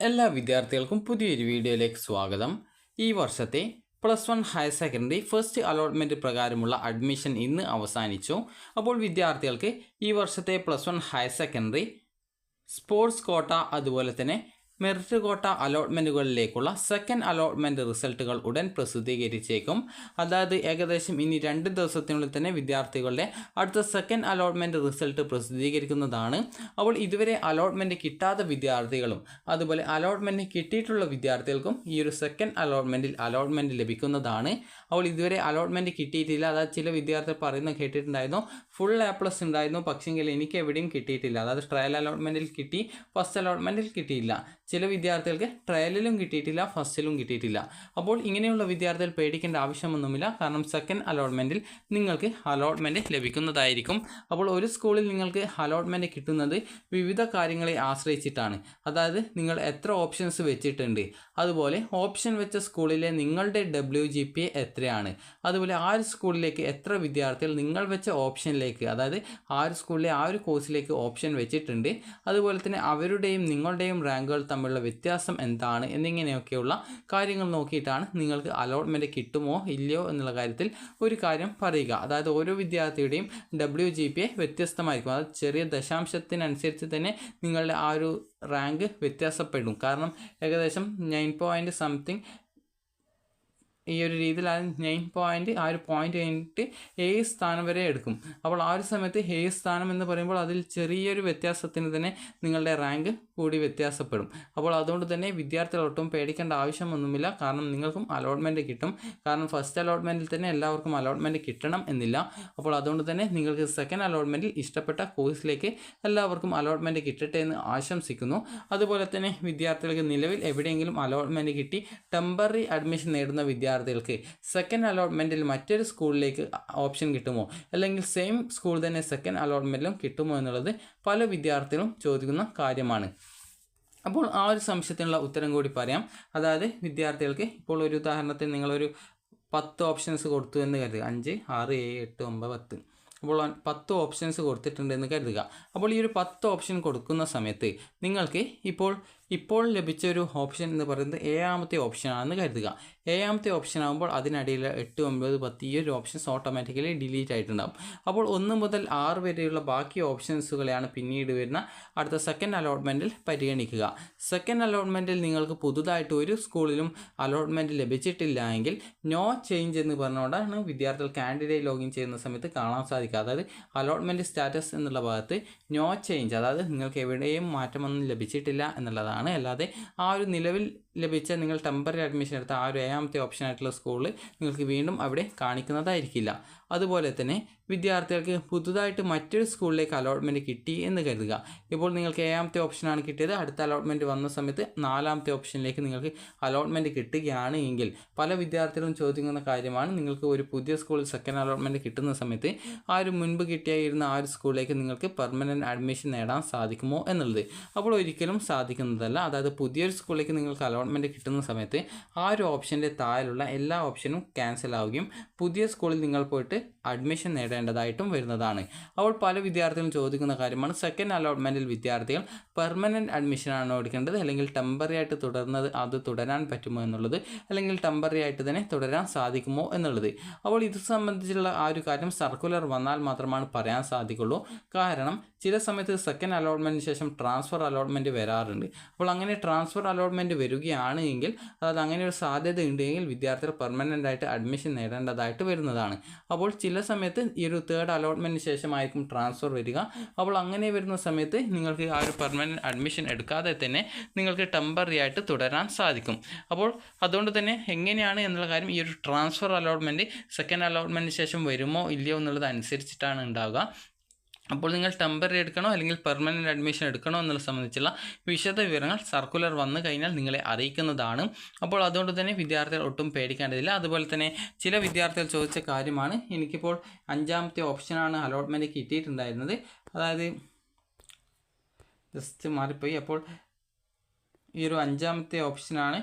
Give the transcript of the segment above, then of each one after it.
എല്ലാ വിദ്യാർത്ഥികൾക്കും പുതിയൊരു വീഡിയോയിലേക്ക് സ്വാഗതം. ഈ വർഷത്തെ plus one higher secondary first allotment പ്രകാരമുള്ള അഡ്മിഷൻ ഇന്ന് അവസാനിച്ചു. അപ്പോൾ വിദ്യാർത്ഥികൾക്ക് ഈ വർഷത്തെ plus one higher secondary sports quota അതുപോലെ തന്നെ മെറിറ്റ് കോട്ട അലോട്ട്മെന്റുകളിലേക്കുള്ള സെക്കൻഡ് അലോട്ട്മെന്റ് റിസൾട്ടുകൾ ഉടൻ പ്രസിദ്ധീകരിച്ചേക്കും. അതായത് ഏകദേശം ഇനി രണ്ട് ദിവസത്തിനുള്ളിൽ തന്നെ വിദ്യാർത്ഥികളുടെ അടുത്ത സെക്കൻഡ് അലോട്ട്മെന്റ് റിസൾട്ട് പ്രസിദ്ധീകരിക്കുന്നതാണ്. അപ്പോൾ ഇതുവരെ അലോട്ട്മെന്റ് കിട്ടാത്ത വിദ്യാർത്ഥികളും അതുപോലെ അലോട്ട്മെന്റ് കിട്ടിയിട്ടുള്ള വിദ്യാർത്ഥികൾക്കും ഈ ഒരു സെക്കൻഡ് അലോട്ട്മെന്റിൽ അലോട്ട്മെന്റ് ലഭിക്കുന്നതാണ്. അപ്പോൾ ഇതുവരെ അലോട്ട്മെന്റ് കിട്ടിയിട്ടില്ല. അതായത് ചില വിദ്യാർത്ഥികൾ പറയുന്നത് കേട്ടിട്ടുണ്ടായിരുന്നു. ഫുൾ എ പ്ലസ് ഉണ്ടായിരുന്നു. പക്ഷേങ്കിൽ എനിക്ക് എവിടെയും കിട്ടിയിട്ടില്ല. അതായത് ട്രയൽ അലോട്ട്മെന്റിൽ കിട്ടി ഫസ്റ്റ് അലോട്ട്മെന്റിൽ കിട്ടിയില്ല. ചില വിദ്യാർത്ഥികൾക്ക് ട്രയലിലും കിട്ടിയിട്ടില്ല ഫസ്റ്റിലും കിട്ടിയിട്ടില്ല. അപ്പോൾ ഇങ്ങനെയുള്ള വിദ്യാർത്ഥികൾ പേടിക്കേണ്ട ആവശ്യമൊന്നുമില്ല. കാരണം സെക്കൻഡ് അലോട്ട്മെന്റിൽ നിങ്ങൾക്ക് അലോട്ട്മെന്റ് ലഭിക്കുന്നതായിരിക്കും. അപ്പോൾ ഒരു സ്കൂളിൽ നിങ്ങൾക്ക് അലോട്ട്മെന്റ് കിട്ടുന്നത് വിവിധ കാര്യങ്ങളെ ആശ്രയിച്ചിട്ടാണ്. അതായത് നിങ്ങൾ എത്ര ഓപ്ഷൻസ് വെച്ചിട്ടുണ്ട്. അതുപോലെ ഓപ്ഷൻ വെച്ച സ്കൂളിലെ നിങ്ങളുടെ ഡബ്ല്യു ജി പി എത്രയാണ്. അതുപോലെ ആ ഒരു സ്കൂളിലേക്ക് എത്ര വിദ്യാർത്ഥികൾ നിങ്ങൾ വെച്ച ഓപ്ഷനിലേക്ക് അതായത് ആ ഒരു സ്കൂളിലെ ആ ഒരു കോഴ്സിലേക്ക് ഓപ്ഷൻ വെച്ചിട്ടുണ്ട്. അതുപോലെ തന്നെ അവരുടെയും നിങ്ങളുടെയും റാങ്കുകൾ തമ്മിലുള്ള വ്യത്യാസം എന്താണ് എന്നിങ്ങനെയൊക്കെയുള്ള കാര്യങ്ങൾ നോക്കിയിട്ടാണ് നിങ്ങൾക്ക് അലോട്ട്മെന്റ് കിട്ടുമോ ഇല്ലയോ എന്നുള്ള കാര്യത്തിൽ ഒരു കാര്യം പറയുക. അതായത് ഓരോ വിദ്യാർത്ഥിയുടെയും ഡബ്ല്യു ജി പി എ വ്യത്യസ്തമായിരിക്കും. അത് ചെറിയ ദശാംശത്തിനനുസരിച്ച് തന്നെ നിങ്ങളുടെ ആ ഒരു റാങ്ക് വ്യത്യാസപ്പെടും. കാരണം ഏകദേശം നയൻ പോയിന്റ് സംതിങ് ഈ ഒരു രീതിയിൽ ആ നയൻ പോയിന്റ് ആ ഒരു പോയിന്റ് കഴിഞ്ഞിട്ട് ഏഴ് സ്ഥാനം വരെ എടുക്കും. അപ്പോൾ ആ ഒരു സമയത്ത് ഏഴ് സ്ഥാനം എന്ന് പറയുമ്പോൾ അതിൽ ചെറിയൊരു വ്യത്യാസത്തിന് തന്നെ നിങ്ങളുടെ റാങ്ക് കൂടി വ്യത്യാസപ്പെടും. അപ്പോൾ അതുകൊണ്ട് തന്നെ വിദ്യാർത്ഥികൾ ഒട്ടും പേടിക്കേണ്ട ആവശ്യമൊന്നുമില്ല. കാരണം നിങ്ങൾക്കും അലോട്ട്മെന്റ് കിട്ടും. കാരണം ഫസ്റ്റ് അലോട്ട്മെന്റിൽ തന്നെ എല്ലാവർക്കും അലോട്ട്മെന്റ് കിട്ടണം എന്നില്ല. അപ്പോൾ അതുകൊണ്ട് തന്നെ നിങ്ങൾക്ക് സെക്കൻഡ് അലോട്ട്മെന്റിൽ ഇഷ്ടപ്പെട്ട കോഴ്സിലേക്ക് എല്ലാവർക്കും അലോട്ട്മെന്റ് കിട്ടട്ടെ എന്ന് ആശംസിക്കുന്നു. അതുപോലെ തന്നെ വിദ്യാർത്ഥികൾക്ക് നിലവിൽ എവിടെയെങ്കിലും അലോട്ട്മെന്റ് കിട്ടി ടെമ്പററി അഡ്മിഷൻ നേടുന്ന വിദ്യാർത്ഥികൾക്ക് സെക്കൻഡ് അലോട്ട്മെന്റിൽ മറ്റൊരു സ്കൂളിലേക്ക് ഓപ്ഷൻ കിട്ടുമോ? അല്ലെങ്കിൽ സെയിം സ്കൂൾ തന്നെ സെക്കൻഡ് അലോട്ട്മെന്റിലും കിട്ടുമോ എന്നുള്ളത് പല വിദ്യാർത്ഥികളും ചോദിക്കുന്ന കാര്യമാണ്. അപ്പോൾ ആ ഒരു സംശയത്തിനുള്ള ഉത്തരം കൂടി പറയാം. അതായത് വിദ്യാർത്ഥികൾക്ക് ഇപ്പോൾ ഒരു ഉദാഹരണത്തിന് നിങ്ങളൊരു പത്ത് ഓപ്ഷൻസ് കൊടുത്തു എന്ന് കരുതുക. അഞ്ച് ആറ് ഏഴ് എട്ട് ഒമ്പത് പത്ത്. അപ്പോൾ പത്ത് ഓപ്ഷൻസ് കൊടുത്തിട്ടുണ്ട് എന്ന് കരുതുക. അപ്പോൾ ഈ ഒരു പത്ത് ഓപ്ഷൻ കൊടുക്കുന്ന സമയത്ത് നിങ്ങൾക്ക് ഇപ്പോൾ ഇപ്പോൾ ലഭിച്ച ഒരു ഓപ്ഷൻ എന്ന് പറയുന്നത് ഏഴാമത്തെ ഓപ്ഷനാണെന്ന് കരുതുക. ഏഴാമത്തെ ഓപ്ഷൻ ആകുമ്പോൾ അതിനിടയിൽ എട്ട് ഒമ്പത് പത്ത് ഈ ഒരു ഓപ്ഷൻസ് ഓട്ടോമാറ്റിക്കലി ഡിലീറ്റ് ആയിട്ടുണ്ടാകും അപ്പോൾ ഒന്ന് മുതൽ ആറ് വരെയുള്ള ബാക്കി ഓപ്ഷൻസുകളെയാണ് പിന്നീട് വരുന്ന അടുത്ത സെക്കൻഡ് അലോട്ട്മെന്റിൽ പരിഗണിക്കുക. സെക്കൻഡ് അലോട്ട്മെന്റിൽ നിങ്ങൾക്ക് പുതുതായിട്ട് ഒരു സ്കൂളിലും അലോട്ട്മെന്റ് ലഭിച്ചിട്ടില്ല എങ്കിൽ നോ ചേഞ്ച് എന്ന് പറഞ്ഞുകൊണ്ടാണ് വിദ്യാർത്ഥികൾ കാൻഡിഡേറ്റ് ലോഗിൻ ചെയ്യുന്ന സമയത്ത് കാണാൻ സാധിക്കുക. അതായത് അലോട്ട്മെന്റ് സ്റ്റാറ്റസ് എന്നുള്ള ഭാഗത്ത് നോ ചേഞ്ച് അതായത് നിങ്ങൾക്ക് എവിടെയും മാറ്റമൊന്നും ലഭിച്ചിട്ടില്ല എന്നുള്ളതാണ്. അല്ലാതെ ആ ഒരു നിലവിൽ ലഭിച്ച നിങ്ങൾ ടെമ്പററി അഡ്മിഷൻ എടുത്ത ആ ഒരു ഏഴാമത്തെ ഓപ്ഷൻ ആയിട്ടുള്ള സ്കൂളിൽ നിങ്ങൾക്ക് വീണ്ടും അവിടെ കാണിക്കുന്നതായിരിക്കില്ല. അതുപോലെ തന്നെ വിദ്യാർത്ഥികൾക്ക് പുതുതായിട്ട് മറ്റൊരു സ്കൂളിലേക്ക് അലോട്ട്മെന്റ് കിട്ടി എന്ന് കരുതുക. ഇപ്പോൾ നിങ്ങൾക്ക് ഏഴാമത്തെ ഓപ്ഷനാണ് കിട്ടിയത്. അടുത്ത അലോട്ട്മെന്റ് വന്ന സമയത്ത് നാലാമത്തെ ഓപ്ഷനിലേക്ക് നിങ്ങൾക്ക് അലോട്ട്മെന്റ് കിട്ടുകയാണ് എങ്കിൽ പല വിദ്യാർത്ഥികളും ചോദിക്കുന്ന കാര്യമാണ് നിങ്ങൾക്ക് ഒരു പുതിയ സ്കൂളിൽ സെക്കൻഡ് അലോട്ട്മെന്റ് കിട്ടുന്ന സമയത്ത് ആ ഒരു മുൻപ് കിട്ടിയായിരുന്ന ആ ഒരു സ്കൂളിലേക്ക് നിങ്ങൾക്ക് പെർമനന്റ് അഡ്മിഷൻ നേടാൻ സാധിക്കുമോ എന്നുള്ളത്. അപ്പോൾ ഒരിക്കലും സാധിക്കുന്നതല്ല. അതായത് പുതിയൊരു സ്കൂളിലേക്ക് നിങ്ങൾക്ക് അലോട്ട്മെന്റ് കിട്ടുന്ന സമയത്ത് ആ ഒരു ഓപ്ഷന്റെ താഴെയുള്ള എല്ലാ ഓപ്ഷനും ക്യാൻസൽ ആവുകയും പുതിയ സ്കൂളിൽ നിങ്ങൾ പോയിട്ട് അഡ്മിഷൻ നേടേണ്ടതായിട്ടും വരുന്നതാണ്. അപ്പോൾ പല വിദ്യാർത്ഥികളും ചോദിക്കുന്ന കാര്യമാണ് സെക്കൻഡ് അലോട്ട്മെന്റിൽ വിദ്യാർത്ഥികൾ പെർമനന്റ് അഡ്മിഷനാണോ എടുക്കേണ്ടത്? അല്ലെങ്കിൽ ടെമ്പററി ആയിട്ട് തുടർന്നത് അത് തുടരാൻ പറ്റുമോ എന്നുള്ളത്? അല്ലെങ്കിൽ ടെമ്പററി ആയിട്ട് തന്നെ തുടരാൻ സാധിക്കുമോ എന്നുള്ളത്? അപ്പോൾ ഇത് സംബന്ധിച്ചുള്ള ആ ഒരു കാര്യം സർക്കുലർ വന്നാൽ മാത്രമാണ് പറയാൻ സാധിക്കുള്ളൂ. കാരണം ചില സമയത്ത് സെക്കൻഡ് അലോട്ട്മെന്റിന് ശേഷം ട്രാൻസ്ഫർ അലോട്ട്മെന്റ് വരാറുണ്ട്. അപ്പോൾ അങ്ങനെ ട്രാൻസ്ഫർ അലോട്ട്മെന്റ് വരികയാണ് എങ്കിൽ അതായത് അങ്ങനെ ഒരു സാധ്യത ഉണ്ടെങ്കിൽ വിദ്യാർത്ഥികൾ പെർമനന്റ് ആയിട്ട് അഡ്മിഷൻ നേടേണ്ടതായിട്ട് വരുന്നതാണ്. അപ്പോൾ ചില സമയത്ത് ഈ ഒരു തേർഡ് അലോട്ട്മെന്റിന് ശേഷമായിരിക്കും ട്രാൻസ്ഫർ വരിക. അപ്പോൾ അങ്ങനെ വരുന്ന സമയത്ത് നിങ്ങൾക്ക് ആ ഒരു പെർമനന്റ് അഡ്മിഷൻ എടുക്കാതെ തന്നെ നിങ്ങൾക്ക് ടെമ്പററി ആയിട്ട് തുടരാൻ സാധിക്കും. അപ്പോൾ അതുകൊണ്ട് തന്നെ എങ്ങനെയാണ് എന്നുള്ള കാര്യം ഈ ഒരു ട്രാൻസ്ഫർ അലോട്ട്മെന്റ് സെക്കൻഡ് അലോട്ട്മെന്റിന് ശേഷം വരുമോ ഇല്ലയോ എന്നുള്ളത് അനുസരിച്ചിട്ടാണ് ഉണ്ടാവുക. അപ്പോൾ നിങ്ങൾ ടെമ്പററി എടുക്കണോ അല്ലെങ്കിൽ പെർമനന്റ് അഡ്മിഷൻ എടുക്കണോ എന്നുള്ള സംബന്ധിച്ചുള്ള വിശദ വിവരങ്ങൾ സർക്കുലർ വന്നു കഴിഞ്ഞാൽ നിങ്ങളെ അറിയിക്കുന്നതാണ്. അപ്പോൾ അതുകൊണ്ട് തന്നെ വിദ്യാർത്ഥികൾ ഒട്ടും പേടിക്കേണ്ടതില്ല. അതുപോലെ തന്നെ ചില വിദ്യാർത്ഥികൾ ചോദിച്ച കാര്യമാണ്. എനിക്കിപ്പോൾ അഞ്ചാമത്തെ ഓപ്ഷനാണ് അലോട്ട്മെന്റ് കിട്ടിയിട്ടുണ്ടായിരുന്നത്. അതായത് ജസ്റ്റ് മാറിപ്പോയി. അപ്പോൾ ഈ ഒരു അഞ്ചാമത്തെ ഓപ്ഷനാണ്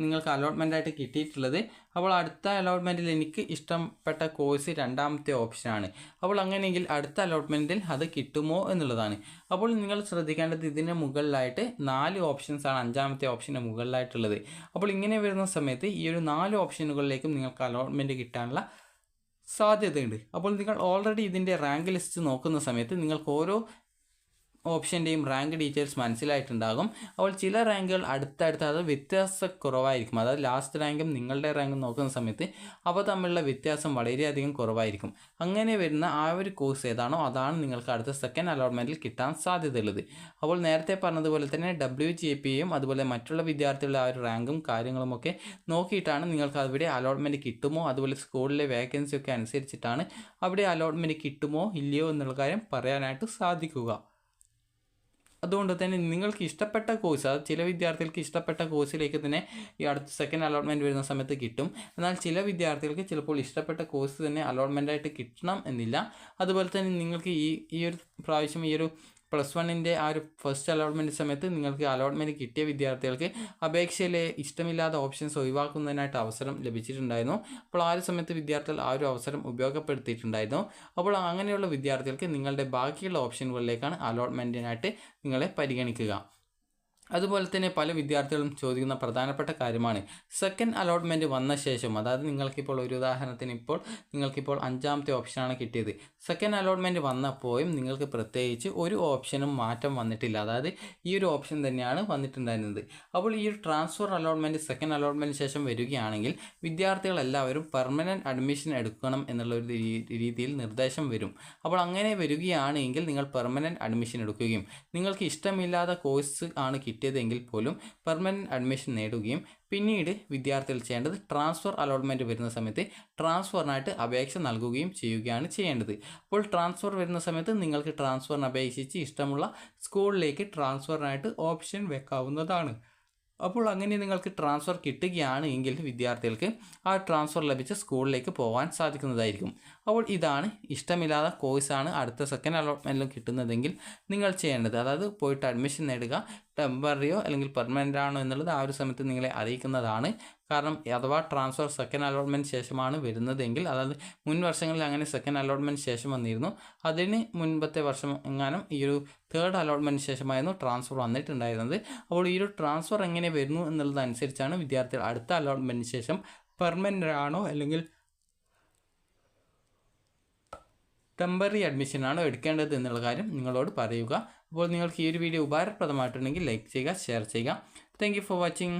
നിങ്ങൾക്ക് അലോട്ട്മെന്റ് ആയിട്ട് കിട്ടിയിട്ടുള്ളത്. അപ്പോൾ അടുത്ത അലോട്ട്മെന്റിൽ എനിക്ക് ഇഷ്ടപ്പെട്ട കോഴ്സ് രണ്ടാമത്തെ ഓപ്ഷനാണ് അപ്പോൾ അങ്ങനെയെങ്കിൽ അടുത്ത അലോട്ട്മെന്റിൽ അത് കിട്ടുമോ എന്നുള്ളതാണ്. അപ്പോൾ നിങ്ങൾ ശ്രദ്ധിക്കേണ്ടത് ഇതിന് മുകളിലായിട്ട് നാല് ഓപ്ഷൻസാണ് അഞ്ചാമത്തെ ഓപ്ഷന് മുകളിലായിട്ടുള്ളത്. അപ്പോൾ ഇങ്ങനെ വരുന്ന സമയത്ത് ഈ ഒരു നാല് ഓപ്ഷനുകളിലേക്കും നിങ്ങൾക്ക് അലോട്ട്മെന്റ് കിട്ടാനുള്ള സാധ്യതയുണ്ട്. അപ്പോൾ നിങ്ങൾ ഓൾറെഡി ഇതിന്റെ റാങ്ക് ലിസ്റ്റ് നോക്കുന്ന സമയത്ത് നിങ്ങൾക്ക് ഓരോ ഓപ്ഷന്റെയും റാങ്ക് ഡീറ്റെയിൽസ് മനസ്സിലായിട്ടുണ്ടാകും. അപ്പോൾ ചില റാങ്കുകൾ അടുത്തടുത്ത് അത് വ്യത്യാസം കുറവായിരിക്കും അതായത് ലാസ്റ്റ് റാങ്കും നിങ്ങളുടെ റാങ്കും നോക്കുന്ന സമയത്ത് അവ തമ്മിലുള്ള വ്യത്യാസം വളരെയധികം കുറവായിരിക്കും. അങ്ങനെ വരുന്ന ആ ഒരു കോഴ്സ് ഏതാണോ അതാണ് നിങ്ങൾക്ക് അടുത്ത സെക്കൻഡ് അലോട്ട്മെന്റിൽ കിട്ടാൻ സാധ്യതയുള്ളത്. അപ്പോൾ നേരത്തെ പറഞ്ഞതുപോലെ തന്നെ ഡബ്ല്യു ജി പിയും അതുപോലെ മറ്റുള്ള വിദ്യാർത്ഥികളുടെ ആ ഒരു റാങ്കും കാര്യങ്ങളുമൊക്കെ നോക്കിയിട്ടാണ് നിങ്ങൾക്ക് അവിടെ അലോട്ട്മെന്റ് കിട്ടുമോ? അതുപോലെ സ്കൂളിലെ വേക്കൻസി ഒക്കെ അനുസരിച്ചിട്ടാണ് അവിടെ അലോട്ട്മെന്റ് കിട്ടുമോ? ഇല്ലയോ എന്നുള്ള കാര്യം പറയാനായിട്ട് സാധിക്കുക. അതുകൊണ്ട് തന്നെ നിങ്ങൾക്ക് ഇഷ്ടപ്പെട്ട കോഴ്സ് അത് ചില വിദ്യാർത്ഥികൾക്ക് ഇഷ്ടപ്പെട്ട കോഴ്സിലേക്ക് തന്നെ ഈ അടുത്ത സെക്കൻഡ് അലോട്ട്മെന്റ് വരുന്ന സമയത്ത് കിട്ടും. എന്നാൽ ചില വിദ്യാർത്ഥികൾക്ക് ചിലപ്പോൾ ഇഷ്ടപ്പെട്ട കോഴ്സ് തന്നെ അലോട്ട്മെന്റായിട്ട് കിട്ടണം എന്നില്ല. അതുപോലെ തന്നെ നിങ്ങൾക്ക് ഈ ഈ ഒരു പ്രാവശ്യം ഈ ഒരു പ്ലസ് വണ്ണിന്റെ ആ ഒരു ഫസ്റ്റ് അലോട്ട്മെന്റ് സമയത്ത് നിങ്ങൾക്ക് അലോട്ട്മെന്റ് കിട്ടിയ വിദ്യാർത്ഥികൾക്ക് അപേക്ഷയിലെ ഇഷ്ടമില്ലാത്ത ഓപ്ഷൻസ് ഒഴിവാക്കുന്നതിനായിട്ട് അവസരം ലഭിച്ചിട്ടുണ്ടായിരുന്നു. അപ്പോൾ ആ ഒരു സമയത്ത് വിദ്യാർത്ഥികൾ ആ ഒരു അവസരം ഉപയോഗപ്പെടുത്തിയിട്ടുണ്ടായിരുന്നു. അപ്പോൾ അങ്ങനെയുള്ള വിദ്യാർത്ഥികൾക്ക് നിങ്ങളുടെ ബാക്കിയുള്ള ഓപ്ഷനുകളിലേക്കാണ് അലോട്ട്മെന്റിനായിട്ട് നിങ്ങളെ പരിഗണിക്കുക. അതുപോലെ തന്നെ പല വിദ്യാർത്ഥികളും ചോദിക്കുന്ന പ്രധാനപ്പെട്ട കാര്യമാണ്. സെക്കൻഡ് അലോട്ട്മെന്റ് വന്ന ശേഷം അതായത് നിങ്ങൾക്കിപ്പോൾ ഒരു ഉദാഹരണത്തിന് ഇപ്പോൾ നിങ്ങൾക്കിപ്പോൾ അഞ്ചാമത്തെ ഓപ്ഷനാണ് കിട്ടിയത്. സെക്കൻഡ് അലോട്ട്മെന്റ് വന്നപ്പോഴും നിങ്ങൾക്ക് പ്രത്യേകിച്ച് ഒരു ഓപ്ഷനും മാറ്റം വന്നിട്ടില്ല. അതായത് ഈ ഒരു ഓപ്ഷൻ തന്നെയാണ് വന്നിട്ടുണ്ടായിരുന്നത്. അപ്പോൾ ഈ ഒരു ട്രാൻസ്ഫർ അലോട്ട്മെന്റ് സെക്കൻഡ് അലോട്ട്മെന്റ് ശേഷം വരികയാണെങ്കിൽ വിദ്യാർത്ഥികളെല്ലാവരും പെർമനന്റ് അഡ്മിഷൻ എടുക്കണം എന്നുള്ള ഒരു രീതിയിൽ നിർദ്ദേശം വരും. അപ്പോൾ അങ്ങനെ വരികയാണെങ്കിൽ നിങ്ങൾ പെർമനന്റ് അഡ്മിഷൻ എടുക്കുകയും നിങ്ങൾക്ക് ഇഷ്ടമില്ലാത്ത കോഴ്സ് ആണ് കിട്ടിയതെങ്കിൽ പോലും പെർമനന്റ് അഡ്മിഷൻ നേടുകയും പിന്നീട് വിദ്യാർത്ഥികൾ ചെയ്യേണ്ടത് ട്രാൻസ്ഫർ അലോട്ട്മെന്റ് വരുന്ന സമയത്ത് ട്രാൻസ്ഫറിനായിട്ട് അപേക്ഷ നൽകുകയും ചെയ്യുകയാണ് ചെയ്യേണ്ടത്. അപ്പോൾ ട്രാൻസ്ഫർ വരുന്ന സമയത്ത് നിങ്ങൾക്ക് ട്രാൻസ്ഫറിന് അപേക്ഷിച്ച് ഇഷ്ടമുള്ള സ്കൂളിലേക്ക് ട്രാൻസ്ഫറിനായിട്ട് ഓപ്ഷൻ വെക്കാവുന്നതാണ്. അപ്പോൾ അങ്ങനെ നിങ്ങൾക്ക് ട്രാൻസ്ഫർ കിട്ടുകയാണ് എങ്കിൽ വിദ്യാർത്ഥികൾക്ക് ആ ട്രാൻസ്ഫർ ലഭിച്ച സ്കൂളിലേക്ക് പോകാൻ സാധിക്കുന്നതായിരിക്കും. അപ്പോൾ ഇതാണ് ഇഷ്ടമില്ലാത്ത കോഴ്സാണ് അടുത്ത സെക്കൻഡ് അലോട്ട്മെന്റിലും കിട്ടുന്നതെങ്കിൽ നിങ്ങൾ ചെയ്യേണ്ടത്. അതായത് പോയിട്ട് അഡ്മിഷൻ നേടുക ടെമ്പററിയോ അല്ലെങ്കിൽ പെർമനന്റ് ആണോ എന്നുള്ളത് ആ ഒരു സമയത്ത് നിങ്ങളെ അറിയിക്കുന്നതാണ്. കാരണം അഥവാ ട്രാൻസ്ഫർ സെക്കൻഡ് അലോട്ട്മെന്റ് ശേഷമാണ് വരുന്നതെങ്കിൽ അതായത് മുൻ വർഷങ്ങളിൽ അങ്ങനെ സെക്കൻഡ് അലോട്ട്മെന്റ് ശേഷം വന്നിരുന്നു. അതിന് മുൻപത്തെ വർഷം എങ്ങാനും ഈ ഒരു തേർഡ് അലോട്ട്മെന്റ് ശേഷമായിരുന്നു ട്രാൻസ്ഫർ വന്നിട്ടുണ്ടായിരുന്നത്. അപ്പോൾ ഈ ഒരു ട്രാൻസ്ഫർ എങ്ങനെ വരുന്നു എന്നുള്ളതനുസരിച്ചാണ് വിദ്യാർത്ഥികൾ അടുത്ത അലോട്ട്മെന്റിന് ശേഷം പെർമനന്റ് ആണോ അല്ലെങ്കിൽ ടെമ്പററി അഡ്മിഷനാണോ എടുക്കേണ്ടത് എന്നുള്ള കാര്യം നിങ്ങളോട് പറയുക. അപ്പോൾ നിങ്ങൾക്ക് ഈ ഒരു വീഡിയോ ഉപകാരപ്രദമായിട്ടുണ്ടെങ്കിൽ ലൈക്ക് ചെയ്യുക ഷെയർ ചെയ്യുക. Thank for watching